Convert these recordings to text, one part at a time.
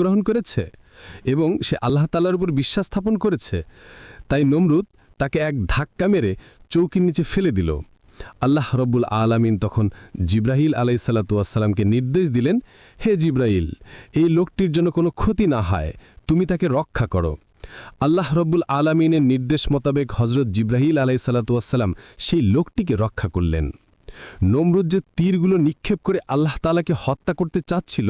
গ্রহণ করেছে এবং সে আল্লাহ তালার উপর বিশ্বাস স্থাপন করেছে। তাই নমরুদ তাকে এক ধাক্কা মেরে চৌকির নিচে ফেলে দিল। আল্লাহ রব্বুল আলামিন তখন জিব্রাহিল আলাইসাল্লাতুয়াসাল্লামকে নির্দেশ দিলেন, হে জিব্রাইল এই লোকটির জন্য কোনো ক্ষতি না হয়, তুমি তাকে রক্ষা করো। আল্লাহ রব্বুল আলামিনের নির্দেশ মোতাবেক হজরত জিব্রাহিল আলাইসাল্লাতুয়াসাল্লাম সেই লোকটিকে রক্ষা করলেন। নমরুদ যে তীরগুলো নিক্ষেপ করে আল্লাহ তালাকে হত্যা করতে চাচ্ছিল,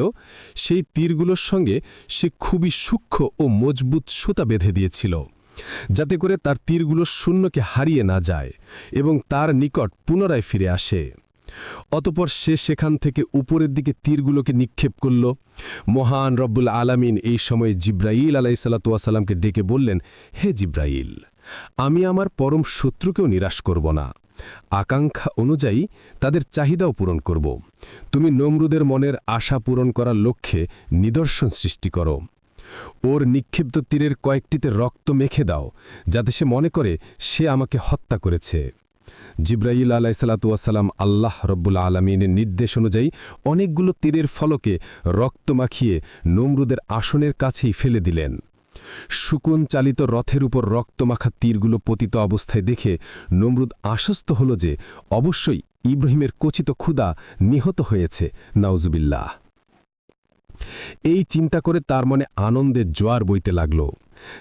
সেই তীরগুলোর সঙ্গে সে খুবই সূক্ষ্ম ও মজবুত সুতা বেঁধে দিয়েছিল, যাতে করে তার তীরগুলো শূন্যকে হারিয়ে না যায় এবং তার নিকট পুনরায় ফিরে আসে। অতপর সে সেখান থেকে উপরের দিকে তীরগুলোকে নিক্ষেপ করল। মহান রব্বুল আলামিন এই সময় জিব্রাইল আলাইসাল্লাতুয়াসাল্লামকে ডেকে বললেন, হে জিব্রাইল, আমি আমার পরম শত্রুকেও নিরাশ করব না। আকাঙ্ক্ষা অনুযায়ী তাদের চাহিদাও পূরণ করব। তুমি নমরুদের মনের আশা পূরণ করার লক্ষ্যে নিদর্শন সৃষ্টি করো। ওর নিক্ষিপ্ত তীরের কয়েকটিতে রক্ত মেখে দাও, যাতে সে মনে করে সে আমাকে হত্যা করেছে। জিব্রাইল আলাইসাল্লাতুয়াসাল্লাম আল্লাহ রব্বুল আলমিনের নির্দেশ অনুযায়ী অনেকগুলো তীরের ফলকে রক্ত মাখিয়ে নমরুদের আসনের কাছেই ফেলে দিলেন। শুকুন চালিত রথের উপর রক্তমাখা তীরগুলো পতিত অবস্থায় দেখে নমরুদ আশ্বস্ত হল যে অবশ্যই ইব্রাহিমের কচিত ক্ষুদা নিহত হয়েছে। নাউজুবিল্লাহ। এই চিন্তা করে তার মনে আনন্দের জোয়ার বইতে লাগল।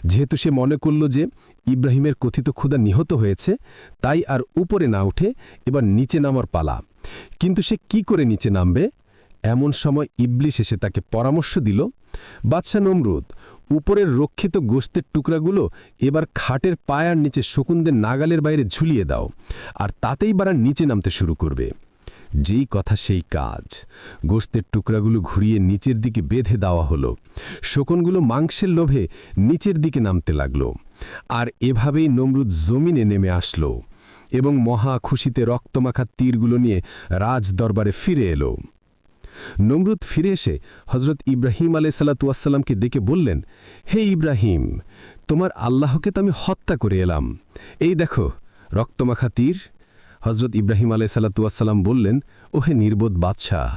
যেহেতু সে মনে করল যে ইব্রাহিমের কথিত ক্ষুদা নিহত হয়েছে, তাই আর উপরে না উঠে এবার নিচে নামার পালা। কিন্তু সে কি করে নিচে নামবে? এমন সময় ইবলিশ এসে তাকে পরামর্শ দিল, বাদশা নমরুদ, উপরের রক্ষিত গোস্তের টুকরাগুলো এবার খাটের পায়ার নিচে শকুনদের নাগালের বাইরে ঝুলিয়ে দাও, আর তাতেই বারা নিচে নামতে শুরু করবে। যেই কথা সেই কাজ। গোস্তের টুকরাগুলো ঘুরিয়ে নিচের দিকে বেঁধে দেওয়া হলো। শকুনগুলো মাংসের লোভে নিচের দিকে নামতে লাগল। আর এভাবেই নমরুদ জমিনে নেমে আসলো এবং মহা খুশিতে রক্তমাখা তীরগুলো নিয়ে রাজ দরবারে ফিরে এলো। নমরুদ ফিরে এসে হজরত ইব্রাহিম আলাইসাল্লাতুয়াসাল্লামকে ডেকে বললেন, হে ইব্রাহিম, তোমার আল্লাহকে তো আমি হত্যা করে এলাম। এই দেখো, রক্তমাখা তীর। হজরত ইব্রাহিম আলাইসাল্লাতুয়াসাল্লাম বললেন, ওহে নির্বোধ বাদশাহ,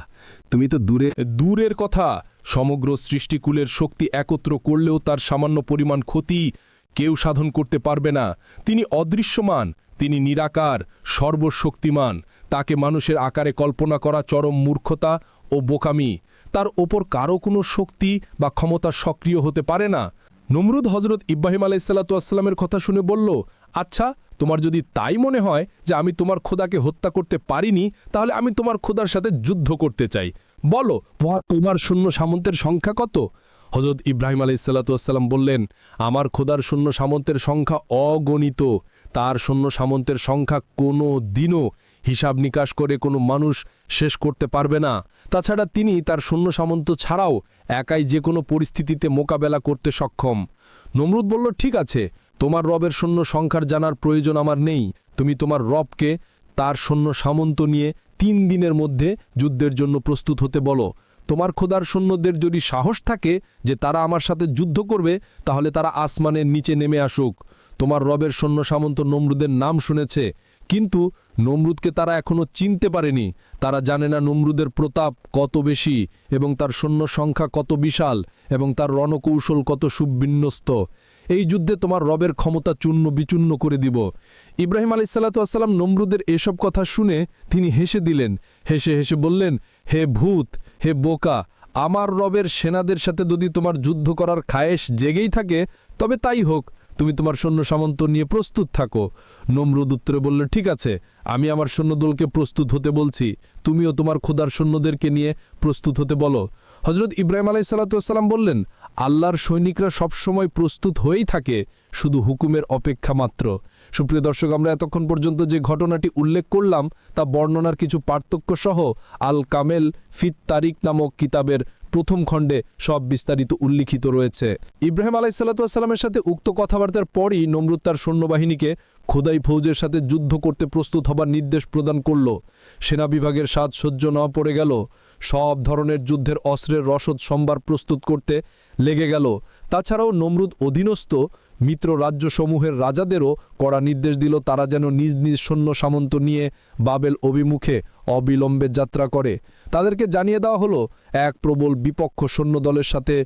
তুমি তো দূরে দূরের কথা। সমগ্র সৃষ্টিকুলের শক্তি একত্র করলেও তার সামান্য পরিমাণ ক্ষতি কেউ সাধন করতে পারবে না। তিনি অদৃশ্যমান, তিনি নিরাকার, সর্বশক্তিমান। তাকে মানুষের আকারে কল্পনা করা চরম মূর্খতা ও বোকামি। তার ওপর কারও কোনো শক্তি বা ক্ষমতা সক্রিয় হতে পারে না। নমরুদ হজরত ইব্রাহিম আলাইসাল্লাতুয়াসাল্লামের কথা শুনে বলল আচ্ছা তোমার যদি তাই মনে হয় যে আমি তোমার খোদাকে হত্যা করতে পারিনি, তাহলে আমি তোমার খোদার সাথে যুদ্ধ করতে চাই। বলো, তোমার- শূন্য সামন্তের সংখ্যা কত? হজরত ইব্রাহিম আলাইসাল্লাতুয়াসাল্লাম বললেন, আমার খোদার শূন্য সামন্তের সংখ্যা অগণিত। তার শূন্য সামন্তের সংখ্যা কোনো দিনও হিসাব নিকাশ করে কোনো মানুষ শেষ করতে পারবে না। তাছাড়া তিনি তার শূন্য সামন্ত ছাড়াও একাই যে কোনো পরিস্থিতিতে মোকাবেলা করতে সক্ষম। নমরুদ বলল, ঠিক আছে, তোমার রবের শূন্য সংখ্যার জানার প্রয়োজন আমার নেই। তুমি তোমার রবকে তার সৈন্য সামন্ত নিয়ে তিন দিনের মধ্যে যুদ্ধের জন্য প্রস্তুত হতে বলো। তোমার খোদার সৈন্যদের যদি সাহস থাকে যে তারা আমার সাথে যুদ্ধ করবে, তাহলে তারা আসমানের নিচে নেমে আসুক। তোমার রবের সৈন্য সামন্ত নমরুদের নাম শুনেছে। কিন্তু নমরুদকে তারা এখনও চিনতে পারেনি। তারা জানে না নমরুদের প্রতাপ কত বেশি এবং তার সৈন্য সংখ্যা কত বিশাল এবং তার রণকৌশল কত সুবিন্যস্ত। এই যুদ্ধে তোমার রবের ক্ষমতা চূর্ণ বিচূর্ণ করে দিব। ইব্রাহিম আলাইসাল্লাতুয়াসাল্লাম নমরুদের এসব কথা শুনে তিনি হেসে দিলেন। হেসে হেসে বললেন, হে ভূত, হে বোকা, আমার রবের সেনাদের সাথে যদি তোমার যুদ্ধ করার খায়েশ জেগেই থাকে, তবে তাই হোক। তুমি তোমার সৈন্য সামন্ত নিয়ে প্রস্তুত থাকো। নমরুদ উত্তরে বলল ঠিক আছে, আমি আমার সৈন্যদলকে প্রস্তুত হতে বলছি। তুমিও তোমার খোদার সৈন্যদেরকে নিয়ে প্রস্তুত হতে বলো। হজরত ইব্রাহিম আলাই আলাইসাল্লাতুসাল্লাম বললেন, আল্লাহর সৈনিকরা সবসময় প্রস্তুত হয়েই থাকে, শুধু হুকুমের অপেক্ষা মাত্র। সুপ্রিয় দর্শক, আমরা এতক্ষণ পর্যন্ত যে ঘটনাটি উল্লেখ করলাম, তা বর্ণনার কিছু পার্থক্য সহ আল কামেল ফিত তারিক নামক কিতাবের প্রথম খণ্ডে সব বিস্তারিত উল্লিখিত রয়েছে। ইব্রাহিম আলাইসাল্লাতুয়াসাল্লামের সাথে উক্ত কথাবার্তার পরই নমরুদ তার সৈন্যবাহিনীকে খোদাই ফৌজের সাথে যুদ্ধ করতে প্রস্তুত হবার নির্দেশ প্রদান করল। সেনা বিভাগের সাজ সহ্য না পড়ে গেল। সব ধরনের যুদ্ধের অস্ত্রের রসদ সম্ভার প্রস্তুত করতে লেগে গেল। তাছাড়াও নমরুদ অধীনস্থ মিত্র রাজ্যসমূহের রাজাদেরও কড়া নির্দেশ দিল তারা যেন নিজ নিজ সৈন্য সামন্ত নিয়ে বাবেল অভিমুখে অবিলম্বে যাত্রা করে। তাদেরকে জানিয়ে দেওয়া হলো, এক প্রবল বিপক্ষ সৈন্যদলের সাথে